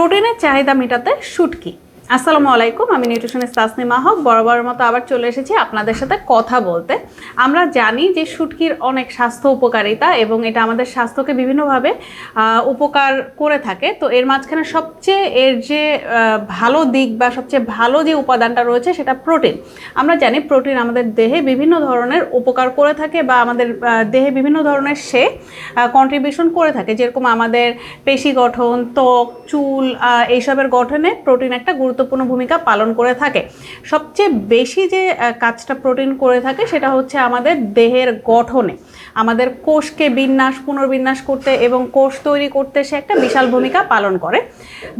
প্রোটিনের চাহিদা মেটাতে শুটকি। আসসালামু আলাইকুম, আমি নিউট্রিশনিস্ট তাসনিমা হক। বরাবরের মতো আবার চলে এসেছি আপনাদের সাথে কথা বলতে। আমরা জানি যে শুটকির অনেক স্বাস্থ্য উপকারিতা এবং এটা আমাদের স্বাস্থ্যকে বিভিন্নভাবে উপকার করে থাকে। তো এর মাঝখানে সবচেয়ে এর যে ভালো দিক বা সবচেয়ে ভালো যে উপাদানটা রয়েছে সেটা প্রোটিন আমরা জানি প্রোটিন আমাদের দেহে বিভিন্ন ধরনের উপকার করে থাকে বা আমাদের দেহে বিভিন্ন ধরনের সে কন্ট্রিবিউশন করে থাকে। যেরকম আমাদের পেশি গঠন, ত্বক, চুল এইসবের গঠনে প্রোটিন একটা গুরুত্বপূর্ণ ভূমিকা পালন করে থাকে। সবচেয়ে বেশি যে কাজটা প্রোটিন করে থাকে সেটা হচ্ছে আমাদের দেহের গঠনে। আমাদের কোষকে বিন্যাস, পুনর্বিন্যাস করতে এবং কোষ তৈরি করতে সে একটা বিশাল ভূমিকা পালন করে।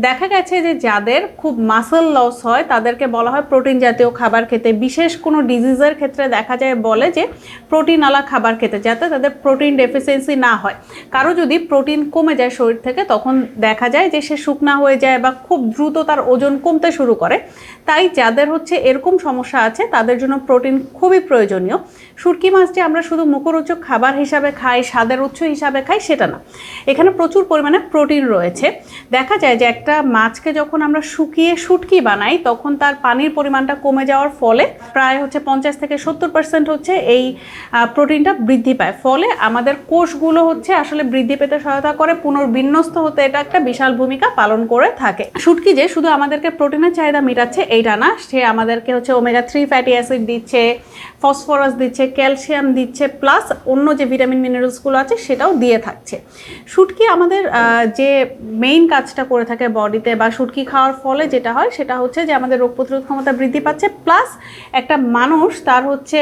দেখা গেছে যে, যাদের খুব মাসেল লস হয়, তাদেরকে বলা হয় প্রোটিন জাতীয় খাবার খেতে। বিশেষ কোনো ডিজিজের ক্ষেত্রে দেখা যায় বলে যে, প্রোটিনওয়ালা খাবার খেতে, যাতে তাদের প্রোটিন ডেফিসিয়েন্সি না হয়। কারও যদি প্রোটিন কমে যায় শরীর থেকে, তখন দেখা যায় যে, সে শুকনা হয়ে যায় বা খুব দ্রুত তার ওজন কমতে শুরু করে। তাই যাদের হচ্ছে এরকম সমস্যা আছে, তাদের জন্য প্রোটিন খুবই প্রয়োজনীয়। শুটকি মাছ যে আমরা শুধু মুখরোচক খাবার হিসাবে খাই, স্বাদের উৎস হিসাবে খাই, সেটা না। এখানে প্রচুর পরিমাণে প্রোটিন রয়েছে। দেখা যায় যে একটা মাছকে যখন আমরা শুকিয়ে শুটকি বানাই, তখন তার পানির পরিমাণটা কমে যাওয়ার ফলে প্রায় হচ্ছে পঞ্চাশ থেকে সত্তর পার্সেন্ট হচ্ছে এই প্রোটিনটা বৃদ্ধি পায়। ফলে আমাদের কোষগুলো হচ্ছে আসলে বৃদ্ধি পেতে সহায়তা করে, পুনর্বিন্যস্ত হতে এটা একটা বিশাল ভূমিকা পালন করে থাকে। শুটকি যে শুধু আমাদেরকে প্রোটিনের চাহিদা মেটাচ্ছে এইটা না। সে আমাদেরকে হচ্ছে ওমেগা থ্রি ফ্যাটি অ্যাসিড দিচ্ছে ফসফরাস দিচ্ছে ক্যালসিয়াম দিচ্ছে প্লাস অন্য যে ভিটামিন মিনারেলসগুলো আছে সেটাও দিয়ে থাকছে। শুটকি আমাদের যে মেইন কাজটা করে থাকে বডিতে বা শুটকি খাওয়ার ফলে যেটা হয় সেটা হচ্ছে যে আমাদের রোগ প্রতিরোধ ক্ষমতা বৃদ্ধি পাচ্ছে প্লাস একটা মানুষ তার হচ্ছে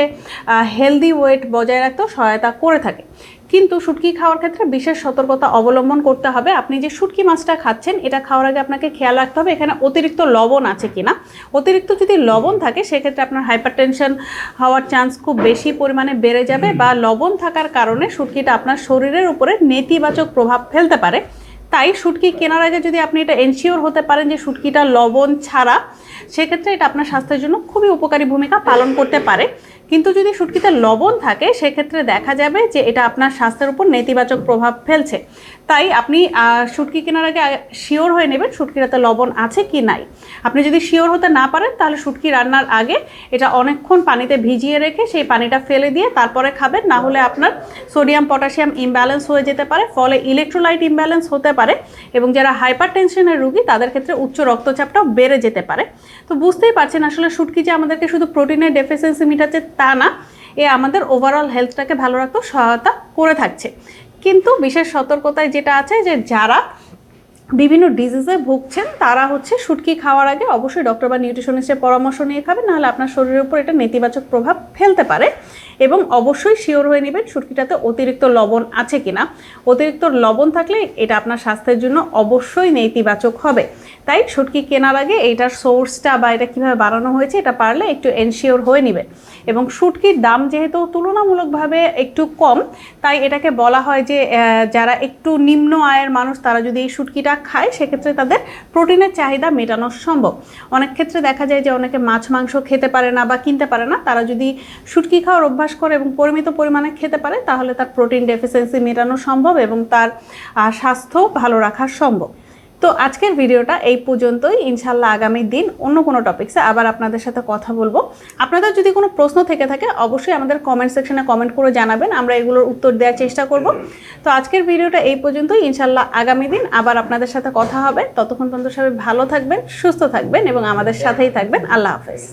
হেলদি ওয়েট বজায় রাখতেও সহায়তা করে থাকে। কিন্তু শুটকি খাওয়ার ক্ষেত্রে বিশেষ সতর্কতা অবলম্বন করতে হবে। আপনি যে শুটকি মাছটা খাচ্ছেন এটা খাওয়ার আগে আপনাকে খেয়াল রাখতে হবে এখানে অতিরিক্ত লবণ আছে কিনা। অতিরিক্ত যদি লবণ থাকে সেক্ষেত্রে আপনার হাইপার টেনশন হওয়ার চান্স খুব বেশি পরিমাণে বেড়ে যাবে বা লবণ থাকার কারণে শুটকিটা আপনার শরীরের উপরে নেতিবাচক প্রভাব ফেলতে পারে। তাই শুটকি কেনার আগে যদি আপনি এটা এনশিওর হতে পারেন যে শুটকিটা লবণ ছাড়া, সেক্ষেত্রে এটা আপনার স্বাস্থ্যের জন্য খুবই উপকারী ভূমিকা পালন করতে পারে। কিন্তু যদি শুটকিতে লবণ থাকে, সেক্ষেত্রে দেখা যাবে যে এটা আপনার স্বাস্থ্যের উপর নেতিবাচক প্রভাব ফেলছে। তাই আপনি শুটকি কেনার আগে শিওর হয়ে নেবেন শুটকিটাতে লবণ আছে কি নাই। আপনি যদি শিওর হতে না পারেন, তাহলে শুটকি রান্নার আগে এটা অনেকক্ষণ পানিতে ভিজিয়ে রেখে সেই পানিটা ফেলে দিয়ে তারপরে খাবেন। না হলে আপনার সোডিয়াম পটাশিয়াম ইমব্যালেন্স হয়ে যেতে পারে, ফলে ইলেকট্রোলাইট ইমব্যালেন্স হতে পারে এবং যারা হাইপার টেনশনের রুগী, তাদের ক্ষেত্রে উচ্চ রক্তচাপটাও বেড়ে যেতে পারে। তো বুঝতেই পারছেন আসলে শুটকি যে আমাদেরকে শুধু প্রোটিনের ডেফিসিয়েন্সি মেটাচ্ছে তা না, এ আমাদের ওভারঅল হেলথটাকে ভালো রাখতেও সহায়তা করে থাকছে। কিন্তু বিশেষ সতর্কতায় যেটা আছে যে যারা বিভিন্ন ডিজিজে ভুগছেন, তারা হচ্ছে শুটকি খাওয়ার আগে অবশ্যই ডক্টর বা নিউট্রিশনিস্টের পরামর্শ নিয়ে খাবেন, নাহলে আপনার শরীরের উপর এটা নেতিবাচক প্রভাব ফেলতে পারে। এবং অবশ্যই শিওর হয়ে নেবেন শুটকিটাতে অতিরিক্ত লবণ আছে কিনা। অতিরিক্ত লবণ থাকলে এটা আপনার স্বাস্থ্যের জন্য অবশ্যই নেতিবাচক হবে। তাই শুটকি কেনার আগে এইটার সোর্সটা বা এটা কীভাবে বানানো হয়েছে এটা পারলে একটু এনশিওর হয়ে নেবেন। এবং শুটকির দাম যেহেতু তুলনামূলকভাবে একটু কম, তাই এটাকে বলা হয় যে যারা একটু নিম্ন আয়ের মানুষ তারা যদি এই শুটকিটা খায়, সেক্ষেত্রে তাদের প্রোটিনের চাহিদা মেটানো সম্ভব। অনেক ক্ষেত্রে দেখা যায় যে অনেকে মাছ, মাংস খেতে পারে না বা কিনতে পারে না। তারা যদি শুটকি খাওয়ার অভ্যাস করে এবং পরিমিত পরিমাণে খেতে পারে, তাহলে তার প্রোটিন ডেফিসিয়েন্সি মেটানো সম্ভব এবং তার স্বাস্থ্য ভালো রাখা সম্ভব। তো আজকের ভিডিওটা এই পর্যন্তই। ইনশাল্লাহ আগামী দিন অন্য কোনো টপিক্সে আবার আপনাদের সাথে কথা বলব। আপনাদের যদি কোনো প্রশ্ন থেকে থাকে, অবশ্যই আমাদের কমেন্ট সেকশনে কমেন্ট করে জানাবেন, আমরা এগুলোর উত্তর দেওয়ার চেষ্টা করব। তো আজকের ভিডিওটা এই পর্যন্তই। ইনশাল্লাহ আগামী দিন আবার আপনাদের সাথে কথা হবে। ততক্ষণ পর্যন্ত সবাই ভালো থাকবেন, সুস্থ থাকবেন এবং আমাদের সাথেই থাকবেন। আল্লাহ হাফেজ।